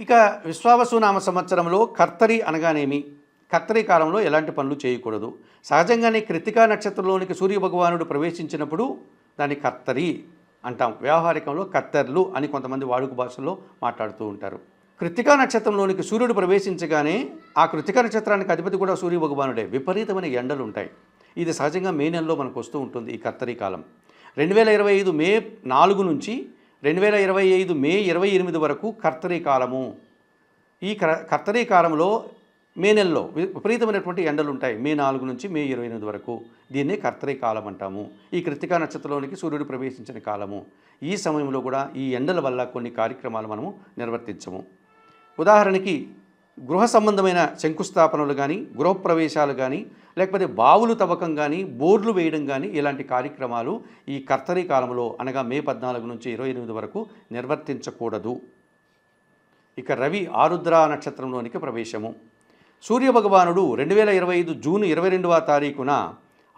ఇక విశ్వావసునామ సంవత్సరంలో కర్తరి అనగానేమి? కర్తరి కాలంలో ఎలాంటి పనులు చేయకూడదు. సహజంగానే కృతికా నక్షత్రంలోనికి సూర్య భగవానుడు ప్రవేశించినప్పుడు దాన్ని కర్తరి అంటాం. వ్యవహారికంలో కత్తెర్లు అని కొంతమంది వాడుక భాషలో మాట్లాడుతూ ఉంటారు. కృతికా నక్షత్రంలోనికి సూర్యుడు ప్రవేశించగానే ఆ కృతికా నక్షత్రానికి అధిపతి కూడా సూర్య భగవానుడే విపరీతమైన ఎండలు ఉంటాయి. ఇది సహజంగా మే నెలలో మనకు వస్తూ ఉంటుంది ఈ కత్తరి కాలం. రెండు వేల ఇరవై ఐదు మే నాలుగు నుంచి రెండు వేల ఇరవై ఐదు మే ఇరవై ఎనిమిది వరకు కర్తరీ కాలము. ఈ కర్తరీ కాలంలో మే నెలలో విపరీతమైనటువంటి ఎండలు ఉంటాయి మే నాలుగు నుంచి మే ఇరవై ఎనిమిది వరకు. దీన్నే కర్తరీ కాలం అంటాము. ఈ కృతికా నక్షత్రంలోనికి సూర్యుడు ప్రవేశించిన కాలము. ఈ సమయంలో కూడా ఈ ఎండల వల్ల కొన్ని కార్యక్రమాలు మనము నిర్వర్తించము. ఉదాహరణకి గృహ సంబంధమైన శంకుస్థాపనలు కానీ గృహప్రవేశాలు కానీ లేకపోతే బావులు తవ్వకం కానీ బోర్లు వేయడం కానీ ఇలాంటి కార్యక్రమాలు ఈ కర్తరీ కాలంలో అనగా మే పద్నాలుగు నుంచి ఇరవై ఎనిమిది వరకు నిర్వర్తించకూడదు. ఇక రవి ఆరుద్ర నక్షత్రంలోనికి ప్రవేశము. సూర్యభగవానుడు రెండు వేల ఇరవై ఐదు జూన్ ఇరవై రెండవ తారీఖున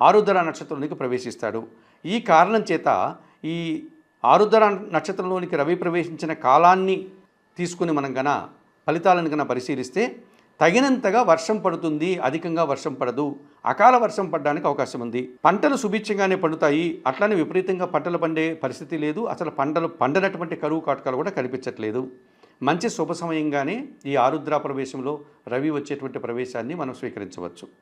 ఆరుద్ర నక్షత్రంలోనికి ప్రవేశిస్తాడు. ఈ కారణం చేత ఈ ఆరుద్ర నక్షత్రంలోనికి రవి ప్రవేశించిన కాలాన్ని తీసుకుని మనం గన ఫలితాలను గన పరిశీలిస్తే తగినంతగా వర్షం పడుతుంది అధికంగా వర్షం పడదు. అకాల వర్షం పడడానికి అవకాశం ఉంది. పంటలు సుభిక్షంగానే పండుతాయి. అట్లనే విపరీతంగా పంటలు పండే పరిస్థితి లేదు. అసలు పంటలు పండనటువంటి కరువు కాటకాలు కూడా కనిపించట్లేదు. మంచి శుభ సమయంగానే ఈ ఆరుద్ర ప్రవేశంలో రవి వచ్చేటువంటి ప్రవేశాన్ని మనం స్వీకరించవచ్చు.